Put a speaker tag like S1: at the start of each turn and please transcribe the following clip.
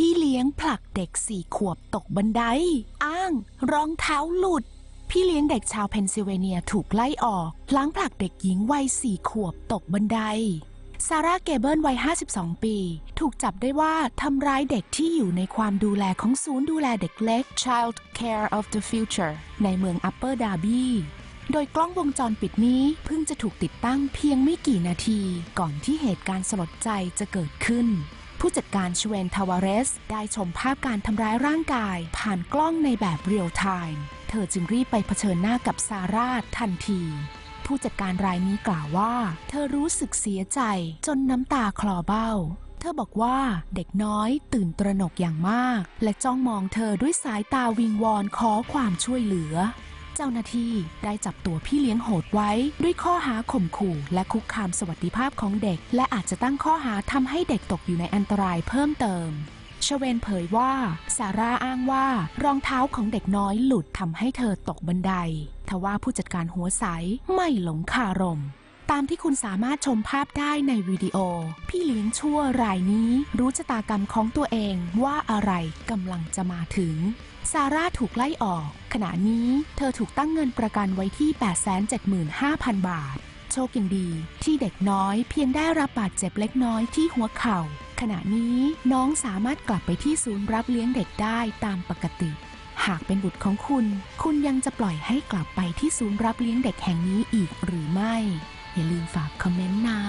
S1: พี่เลี้ยงผลักเด็กสี่ขวบตกบันได อ้าง รองเท้าหลุด พี่เลี้ยงเด็กชาวเพนซิลเวเนียถูกไล่ออกหลังผลักเด็กหญิงวัยสี่ขวบตกบันได ซาร่าเกเบิลวัย 52 ปี ถูกจับได้ว่าทำร้ายเด็กที่อยู่ในความดูแลของศูนย์ดูแลเด็กเล็ก Child Care of the Future ในเมือง Upper Darby โดยกล้องวงจรปิดนี้เพิ่งจะถูกติดตั้งเพียงไม่กี่นาที ก่อนที่เหตุการณ์สลดใจจะเกิดขึ้น ผู้จัดการชเวนทาวาเรส ได้ชมภาพการทำร้ายร่างกาย ผ่านกล้องในแบบเรียลไทม์ เธอจึงรีบไปเผชิญหน้ากับซาร่าทันที ผู้จัดการรายนี้กล่าวว่า เธอรู้สึกเสียใจจนน้ำตาคลอเบ้า เธอบอกว่าเด็กน้อยตื่นตระหนกอย่างมาก และจ้องมองเธอด้วยสายตาวิงวอนขอความช่วยเหลือ เจ้าหน้าที่ได้จับตัวพี่เลี้ยงโหดไว้ ด้วยข้อหาข่มขู่และคุกคามสวัสดิภาพของเด็ก และอาจจะตั้งข้อหาทำให้เด็กตกอยู่ในอันตรายเพิ่มเติมชเวนเผยว่าซาร่าอ้างว่ารองเท้าของเด็กน้อยหลุดทำให้เธอตกบันได ทว่าผู้จัดการหัวใสไม่หลงคารม ตามที่คุณสามารถชมภาพได้ในวิดีโอ พี่เลี้ยงชั่วรายนี้รู้ชะตากรรมของตัวเองว่าอะไรกำลังจะมาถึง ซาร่าถูกไล่ออก ขณะนี้เธอถูกตั้งเงินประกันไว้ที่ 875,000 บาท โชคยังดี ที่เด็กน้อยเพียงได้รับบาดเจ็บเล็กน้อยที่หัวเข่า ขณะนี้น้องสามารถกลับไปที่ศูนย์รับเลี้ยงเด็กได้ตามปกติหากเป็นบุตรของคุณ คุณยังจะปล่อยให้กลับไปที่ศูนย์รับเลี้ยงเด็กแห่งนี้อีกหรือไม่ อย่าลืมฝากคอมเมนต์นะ